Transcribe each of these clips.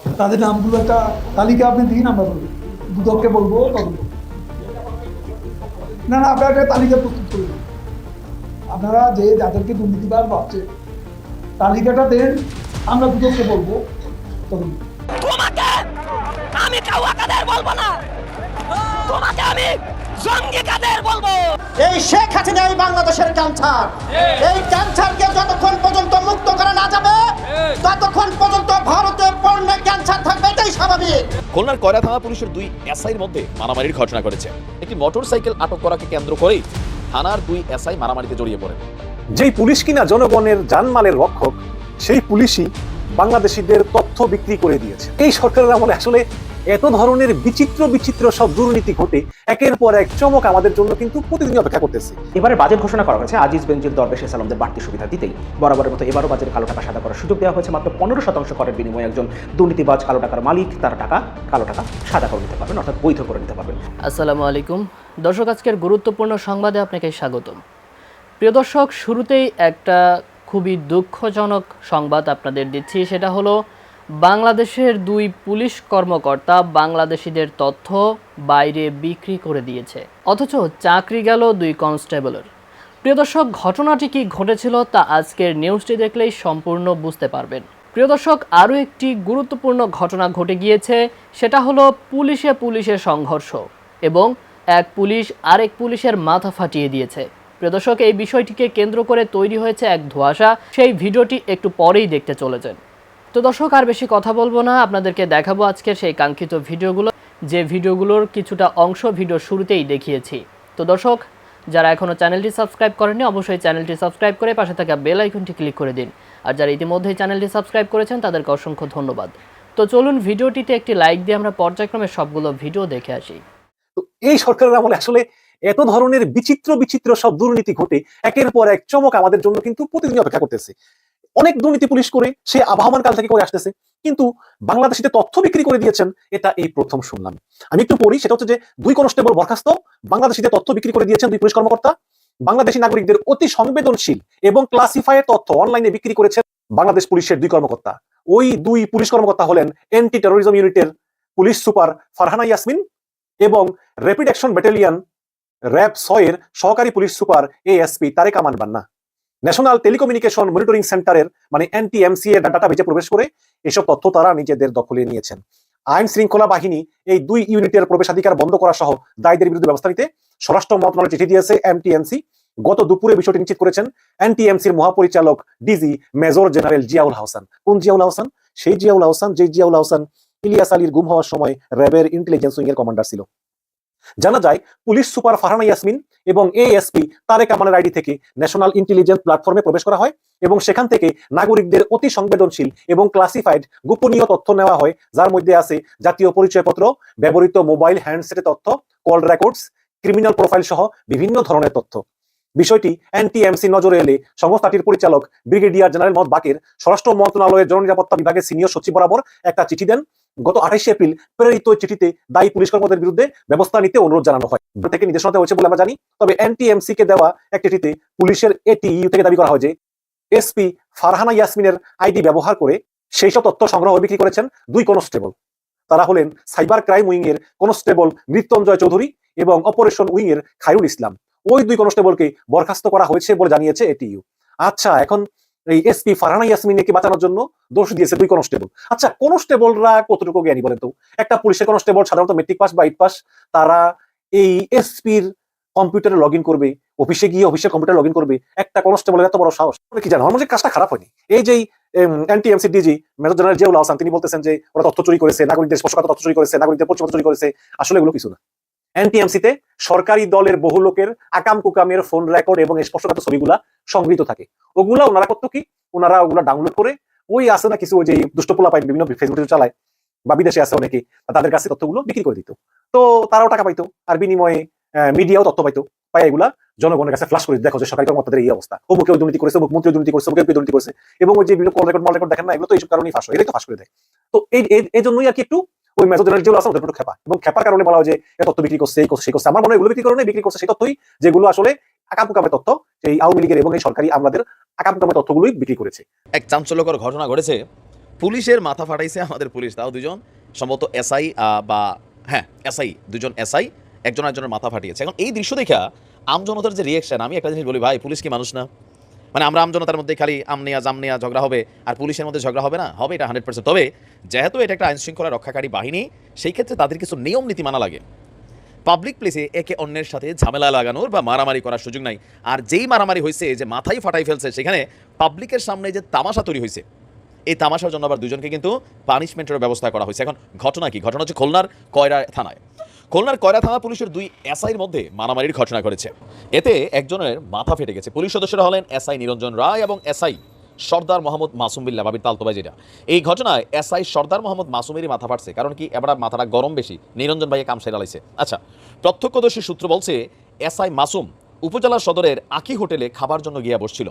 তাদের নামগুলো একটা তালিকা আপনি দিন আমরা বলব। দুদককে বলব তদন্ত না না, আপনারা একটা তালিকা প্রস্তুত করে আপনারা যে যাদেরকে দুর্নীতিবাদ ভাবছে, তালিকাটা দেন, আমরা দুদককে বলব তদন্ত তোমাকে আমি কাউয়া কাদের বলব না। তোমাকে আমি জঙ্গি কাদের বলব। এই শেখ হাসিনা এই বাংলাদেশের ক্যান্সার এই ক্যান্সারকে যতক্ষণ পর্যন্ত মুক্ত করা না যাবে ততক্ষণ পর্যন্ত ভারতে পণ্য ক্যান্সার থাকবে এটাই স্বাভাবিক। খুলনার কয়রা থানা পুলিশের দুই এসআইয়ের মধ্যে মারামারির ঘটনা ঘটেছে। একটি মোটরসাইকেল আটক করাকে কেন্দ্র করেই থানার দুই এসআই মারামারিতে জড়িয়ে পড়ে যেই পুলিশ কিনা জনগণের জানমালের রক্ষক সেই পুলিশই বাংলাদেশিদের তথ্য বিক্রি করে দিয়েছে। এই সরকারের আমলে আসলে এত ধরনের বিচিত্র বিচিত্র সব দুর্নীতি ঘটে একের পর এক চমক আমাদের জন্য কিন্তু প্রতিদিন অপেক্ষা করতেছে। এবারে বাজেট ঘোষণা করা হয়েছে আজিজ বেঞ্জির দরবেশ সালামদের বাড়তি সুবিধা দিতেই। বরাবরের মতো এবারও বাজারে কালো টাকা সাদা করার সুযোগ দেওয়া হয়েছে মাত্র পনেরো শতাংশ করের বিনিময়ে একজন দুর্নীতিবাজ কালো টাকার মালিক তার টাকা কালো টাকা সাদা করে নিতে পারবেন অর্থাৎ বৈধ করে নিতে পারবেন। আসসালামু আলাইকুম। দর্শক আজকের গুরুত্বপূর্ণ সংবাদে আপনাকে স্বাগতম। প্রিয় দর্শক শুরুতেই একটা খুবই দুঃখজনক সংবাদ আপনাদের দিচ্ছি। সেটা হলো, বাংলাদেশের দুই পুলিশ কর্মকর্তা বাংলাদেশিদের তথ্য বাইরে বিক্রি করে দিয়েছে। অথচ চাকরি গেল দুই কনস্টেবলের। প্রিয় দর্শক, ঘটনাটি কি ঘটেছিল তা আজকের নিউজটি দেখলেই সম্পূর্ণ বুঝতে পারবেন। প্রিয় দর্শক, আরও একটি গুরুত্বপূর্ণ ঘটনা ঘটে গিয়েছে, সেটা হলো পুলিশে পুলিশের সংঘর্ষ এবং এক পুলিশ আরেক পুলিশের মাথা ফাটিয়ে দিয়েছে। প্রিয় দর্শক, এই বিষয়টিকে কেন্দ্র করে তৈরি হয়েছে এক ধোঁয়াশা। সেই ভিডিওটি একটু পরেই দেখতে চলেছেন। তো দর্শক, আর বেশি কথা বলব না। আপনাদেরকে দেখাবো আজকের সেই কাঙ্ক্ষিত ভিডিওগুলো, যে ভিডিওগুলোর কিছুটা অংশ ভিডিও শুরুতেই দেখিয়েছি। তো দর্শক, যারা এখনও চ্যানেলটি সাবস্ক্রাইব করেননি, অবশ্যই চ্যানেলটি সাবস্ক্রাইব করে পাশে থাকা বেল আইকনটি ক্লিক করে দিন। আর যারা ইতিমধ্যেই চ্যানেলটি সাবস্ক্রাইব করেছেন, তাদেরকে অসংখ্য ধন্যবাদ। তো চলুন ভিডিওটিতে একটি লাইক দিয়ে আমরা পর্যায়ক্রমে সবগুলো ভিডিও দেখে আসি। এই সরকারের আমলে আসলে এত ধরনের বিচিত্র বিচিত্র সব দুর্নীতি ঘটে, একের পর এক চমক আমাদের জন্য কিন্তু প্রতিদিন অপেক্ষা করতেছে। অনেক দুর্নীতি পুলিশ করে, সে আবহমান কাল থেকে করে আসতেছে, কিন্তু বাংলাদেশিতে তথ্য বিক্রি করে দিয়েছেন, এটা এই প্রথম শুনলাম। আমি একটু পড়ি, সেটা হচ্ছে যে, দুই কনস্টেবল বরখাস্ত বাংলাদেশিতে তথ্য বিক্রি করে দিয়েছেন দুই পুলিশ কর্মকর্তা, বাংলাদেশি নাগরিকদের অতি সংবেদনশীল এবং ক্লাসিফাইড তথ্য অনলাইনে বিক্রি করেছেন বাংলাদেশ পুলিশের দুই কর্মকর্তা। ওই দুই পুলিশ কর্মকর্তা হলেন এন্টি টেরোরিজম ইউনিটের পুলিশ সুপার ফারহানা ইয়াসমিন এবং র্যাপিড অ্যাকশন ব্যাটালিয়ন র্যাব ছয়ের সহকারী police super ASP Tarek Aman Banna. National telecommunication monitoring সেন্টারের মানে এনটিএমসি এর ডাটা বেজে প্রবেশ করে এসব তথ্য তারা নিজেদের দখলে নিয়েছেন। আইন শৃঙ্খলা বাহিনী এই দুই ইউনিটের প্রবেশাধিকার বন্ধ করা সহ দায়ীদের বিরুদ্ধে ব্যবস্থা নিতে স্বরাষ্ট্র মন্ত্রণালয় চিঠি দিয়েছে এমটিএমসি গত দুপুরে বিষয়টি নিশ্চিত করেছেন এনটিএমসির মহাপরিচালক DG major general Ziaul Hasan. কোন জিয়াউল হাসান? সেই জিয়াউল হাসান যে জিয়াউল হাসান ইলিয়াস আলীর গুম হওয়ার সময় র্যাবের ইন্টেলিজেন্স উইং এর কমান্ডার ছিল। জানা যায়, পুলিশ সুপার ফারহানা ইয়াসমিন এবং এএসপি তারেক আমানের আইডি থেকে ন্যাশনাল ইন্টেলিজেন্স প্ল্যাটফর্মে প্রবেশ করা হয় এবং সেখান থেকে নাগরিকদের অতি সংবেদনশীল এবং ক্লাসিফাইড গোপনীয় তথ্য নেওয়া হয়, যার মধ্যে আছে জাতীয় পরিচয়পত্র, ব্যবহৃত মোবাইল হ্যান্ডসেটের তথ্য, কল রেকর্ডস, ক্রিমিনাল প্রোফাইল সহ বিভিন্ন ধরনের তথ্য। বিষয়টি এনটিএমসি নজরে এলে সংস্থাটির পরিচালক ব্রিগেডিয়ার জেনারেল মোহাম্মদ বাকের স্বরাষ্ট্র মন্ত্রণালয়ের জননিরাপত্তা বিভাগের সিনিয়র সচিব বরাবর একটা চিঠি দেন। গত আঠাইশে এপ্রিল প্রেরিত চিঠিতে দায়ী পুলিশ কর্মকর্তাদের বিরুদ্ধে ব্যবস্থা নিতে অনুরোধ জানানো হয়। থেকে নির্দেশনা দেওয়া হয়েছে বলে আমরা জানি, তবে এনটিএমসি কে দেওয়া এক চিঠিতে পুলিশের এটিইউ থেকে দাবি করা হয় যে এসপি ফারহানা ইয়াসমিনের আইডি ব্যবহার করে সেই সব তথ্য সংগ্রহ বিক্রি করেছেন দুই কনস্টেবল। তারা হলেন সাইবার ক্রাইম উইং এর কনস্টেবল মৃত্যুঞ্জয় চৌধুরী এবং অপারেশন উইং এর খায়রুল ইসলাম। ওই দুই কনস্টেবলকে বরখাস্ত করা হয়েছে বলে জানিয়েছে এটিইউ আচ্ছা এখন এই এসপি ফারহানা ইয়াসমিনকে বাঁচানোর জন্য দোষ দিয়েছে দুই কনস্টেবল আচ্ছা কনস্টেবলরা কতটুকু জ্ঞানী বলেন তো? একটা পুলিশের কনস্টেবল সাধারণত মেট্রিক পাস বা পাস তারা এই এসপির কম্পিউটারে লগ করবে, অফিসে গিয়ে অফিসের কম্পিউটার লগ ইন করবে। একটা কনস্টেবলের এত বড় সাহস। কি জানো আমার কাজটা খারাপ হয়নি। এই যে NTMC DG major general Ziaul Hasan তিনি বলতেছেন যে ওরা তথ্য চুরি করেছে, নাগরিকদের স্পর্শকাতর তথ্য চুরি করেছে, নাগরিকদের পরিচয় চুরি করেছে। আসলে এগুলো কিছু না। এনটিএমসি তে সরকারি দলের বহু লোকের আকাম কুকামের ফোন রেকর্ড এবং স্পর্শকাতর ছবিগুলা সংগৃহীত থাকে। ওগুলা ওনারা করতো কি? ওনারা ওগুলা ডাউনলোড করে ওই আছে না কিছু ওই যে দুষ্টপোলা পাই বিভিন্ন ফেসবুকে চালায় বা বিদেশে আছে অনেকে, তাদের কাছে তথ্যগুলো বিক্রি করে দিত। তো তারাও টাকা পাইতো আর বিনিময়ে মিডিয়াও তথ্য পাইতো। পাই এগুলা, জনগণের কাছে ফ্লাশ করে দেখো যে সরকারি কর্মকর্তাদের এই অবস্থা। অমুকে দুর্নীতি করেছে, অমুক মন্ত্রী দুর্নীতি করেছে অমুকে দুর্নীতি করেছে। এবং ওই যে বিভিন্ন কল রেকর্ড মল রেকর্ড দেখেন না, এগুলো তো এইসব কারণেই ফাঁস হয় এটাই তো ফাঁস করে দেয়। তো এই জন্যই আর কি একটু ওই মেজর জেনারেল যেগুলো আছে ওদের একটু খেপা। এবং খেপার কারণে বলা হয় যে তথ্য বিক্রি করছে, এই করছে, সেই করছে। আমার মনে হয় এগুলো বিক্রি করে বিক্রি করছে সেই তথ্যই যেগুলো আসলে আকাপুকামের তথ্য এই আওয়ামী লীগের এবং এই সরকারি আমাদের আকাপুকামের তথ্যগুলোই বিক্রি করেছে। এক চাঞ্চল্যকর ঘটনা ঘটেছে। পুলিশের মাথা ফাটাইছে আমাদের পুলিশ, তাও দুজন। সম্ভবত এসআই বা হ্যাঁ এসআই, দুজন এসআই, একজন একজনের মাথা ফাটিয়েছে। এখন এই দৃশ্য দেখা আমজনতার যে রিয়েকশন আমি একটা জিনিস বলি, ভাই, পুলিশ কি মানুষ না? মানে আমরা আমজনতার মধ্যে খালি আমনিয়া জামনিয়া ঝগড়া হবে আর পুলিশের মধ্যে ঝগড়া হবে না? হবে এটা হান্ড্রেড পার্সেন্ট তবে যেহেতু এটা একটা আইন শৃঙ্খলা রক্ষাকারী বাহিনী, সেই ক্ষেত্রে তাদের কিছু নিয়ম নীতি মানা লাগে। পাবলিক প্লেসে একে অন্যের সাথে ঝামেলা লাগানোর বা মারামারি করার সুযোগ নাই। আর যেই মারামারি হয়েছে যে মাথায় ফাটাই ফেলছে, সেখানে পাবলিকের সামনে যে তামাশা তৈরি হয়েছে এই তামাশার জন্য আবার দুজনকে কিন্তু পানিশমেন্টের ব্যবস্থা করা হয়েছে এখন ঘটনা কি? ঘটনা হচ্ছে খুলনার কয়রা থানায়। খুলনার কয়রা থানা পুলিশের দুই এসআইয়ের মধ্যে মারামারির ঘটনা করেছে এতে একজনের মাথা ফেটে গেছে। পুলিশ সদস্যরা হলেন এসআই নিরঞ্জন রায় এবং এসআই সর্দার মোহাম্মদ মাসুম বিল্লা বাবির তালতোবাই যেটা এই ঘটনায় এসআই সর্দার মোহাম্মদ মাসুমেরই মাথা ফাটছে, কারণ কি এবার মাথাটা গরম বেশি। নিরঞ্জন ভাইয়ে কাম সেরালাইছে আচ্ছা প্রত্যক্ষদর্শী সূত্র বলছে, এসআই মাসুম উপজেলা সদরের আকি হোটেলে খাবার জন্য গিয়া বসছিল।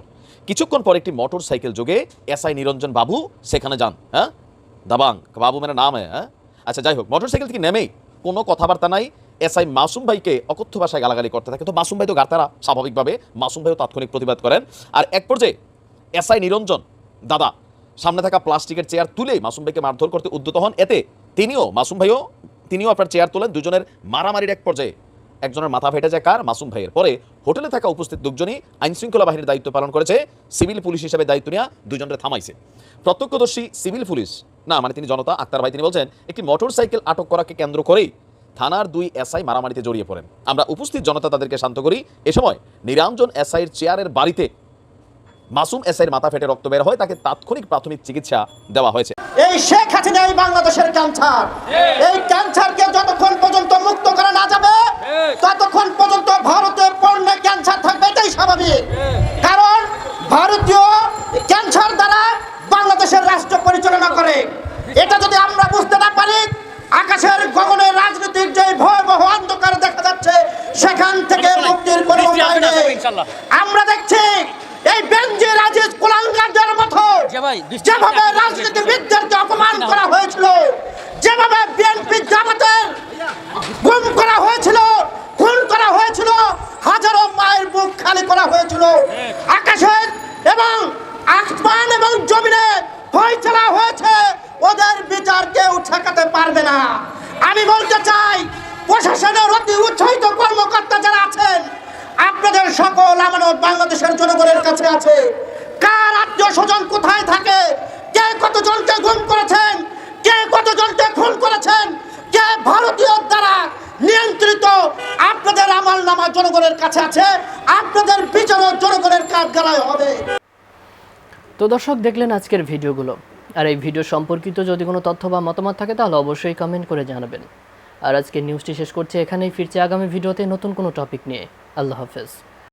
কিছুক্ষণ পর একটি মোটর সাইকেল যোগে এসআই নিরঞ্জন বাবু সেখানে যান হ্যাঁ? দাবাং, বাবু মেরা নাম হ্যাঁ? আচ্ছা যাই হোক মোটর সাইকেল থেকে নেমেই কোনো কথাবার্তা নাই। এসআই মাসুম ভাইকে অকথ্য ভাষায় গালাগালি করতে থাকে। তো মাসুম ভাই তো গাতারা স্বাভাবিকভাবে। মাসুম ভাইও তাৎক্ষণিক প্রতিবাদ করেন। আর এক পর্যায়ে এসআই নিরঞ্জন দাদা, সামনে থাকা প্লাস্টিকের চেয়ার তুলে মাসুম ভাইকে মারধর করতে উদ্যত হন। এতে তিনিও, মাসুম ভাইও তিনিও আপনার চেয়ার তোলেন। দুজনের মারামারির এক পর্যায়ে একজনের মাথা ফেটে যায় কার? মাসুম ভাইয়ের। পরে হোটেলে থাকা উপস্থিত লোকজনই আইন শৃঙ্খলা বাহিনীর দায়িত্ব পালন করেছে, সিভিল পুলিশ হিসেবে দায়িত্ব নেওয়া দুজনের থামাইছে। প্রত্যক্ষদর্শী সিভিল পুলিশ, না মানে তিনি জনতা, আক্তার ভাই তিনি বলছেন, একটি মোটর সাইকেল আটক করাকে কেন্দ্র করেই থানার দুই এসআই মারামারিতে জড়িয়ে পড়েন। আমরা উপস্থিত জনতা তাদেরকে শান্ত করি। এ সময় নিরঞ্জন এসআইয়ের চেয়ারের বাড়িতে মাসুম এসআইয়ের মাথা ফেটে রক্ত বের হয়, তাকে তাৎক্ষণিক প্রাথমিক চিকিৎসা দেওয়া হয়েছে। এই শেখ হাসিনা এই বাংলাদেশের ক্যান্সার এই ক্যান্সারকে যতক্ষণ পর্যন্ত মুক্ত করা না যাবে ততক্ষণ পর্যন্ত ভারতে পণ্যে ক্যান্সার থাকবে এটাই স্বাভাবিক। কারণ ভারতীয় ক্যান্সার দ্বারা বাংলাদেশের রাষ্ট্র পরিচালনা করে। এটা যদি আমরা বুঝতে না পারি আকাশের গগনের রাজনীতির যে ভয়াবহ অন্ধকার দেখা যাচ্ছে সেখান থেকে মুক্তির কোনো আমরা দেখছি যেভাবে রাজনীতিবিদদেরকে অপমান করা হয়েছিল যেভাবে বিএনপি জামাতের গুম করা হয়েছিল খুন করা হয়েছিল হাজারো মায়ের বুক খালি করা হয়েছিল। আকাশের এবং আসমান এবং জমিনে ফয়সালা হয়েছে ওদের বিচার কেউ ঠেকাতে পারবে না। আমি বলতে চাই প্রশাসনের অতি উৎসাহিত কর্মকর্তা যারা আছেন আপনাদের সকল আমানত বাংলাদেশের জনগণের কাছে আছে। কার আত্মীয় স্বজন কোথায় থাকে? কে কতজনকে গুম করেছেন? কে কতজনকে খুন করেছেন? কে ভারতীয় দ্বারা নিয়ন্ত্রিত আপনাদের আমল নামা জনগণের কাছে আছে? আপনাদের বিচারও জনগণের কাজ হবে। তো দর্শক, দেখলেন আজকের ভিডিওগুলো। আর এই ভিডিও সম্পর্কিত যদি কোনো তথ্য বা মতামত থাকে, তাহলে অবশ্যই কমেন্ট করে জানাবেন। আর আজকে নিউজটি শেষ করছি এখানেই, ফিরছে আগামী ভিডিওতে নতুন কোনো টপিক নিয়ে। আল্লাহ হাফেজ।